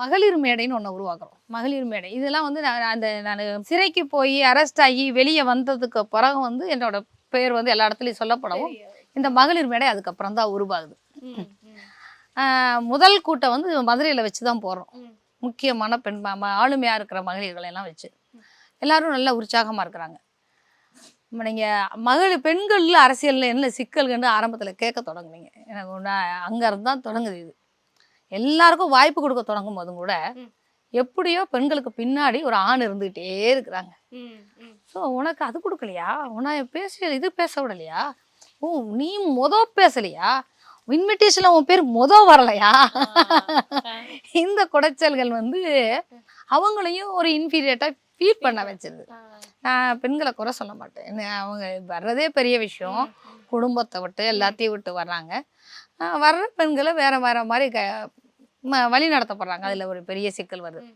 மகளிர் மேடைன்னு ஒன்று உருவாக்குறோம். மகளிர் மேடை. இதெல்லாம் வந்து நான் அந்த நான் சிறைக்கு போய் அரெஸ்ட் ஆகி வெளியே வந்ததுக்கு பிறகு வந்து என்னோட பேர் வந்து எல்லா இடத்துலையும் சொல்லப்படவும் இந்த மகளிர் மேடை அதுக்கப்புறம் தான் உருவாகுது. முதல் கூட்டம் வந்து மதுரையில் வச்சு தான் போடுறோம் முக்கியமான பெண் ஆளுமையாக இருக்கிற மகளிர்களை எல்லாம் வச்சு. எல்லாரும் நல்ல உற்சாகமாக இருக்கிறாங்க. நீங்கள் மகளிர் பெண்களில் அரசியலில் என்ன சிக்கல்கள்னு ஆரம்பத்தில் கேட்க தொடங்குனீங்க. எனக்கு ஒன்றா அங்கேருந்து தான் தொடங்குது இது. எல்லாருக்கும் வாய்ப்பு கொடுக்க தொடங்கும் போதும் கூட. எப்படியோ பெண்களுக்கு பின்னாடி ஒரு ஆண் இருந்துகிட்டே இருக்கிறாங்க. ஸோ உனக்கு அது கொடுக்கலையா? உன்னை பேச இது பேச விடலையா? ஓ நீ மொத பேசலையா? இன்விடேஷனில் உன் பேர் மொத வரலையா? இந்த குடைச்சல்கள் வந்து அவங்களையும் ஒரு இன்ஃபீரியட்டாக ஃபீல் பண்ண வச்சிருது. நான் பெண்களை குறை சொல்ல மாட்டேன். என்ன அவங்க வர்றதே பெரிய விஷயம். குடும்பத்தை விட்டு எல்லாத்தையும் விட்டு வர்றாங்க. வர்ற பெண்களை வேற வேற மாதிரி க வழி நடத்தப்படுறாங்க. அதில் ஒரு பெரிய சிக்கல் வருது.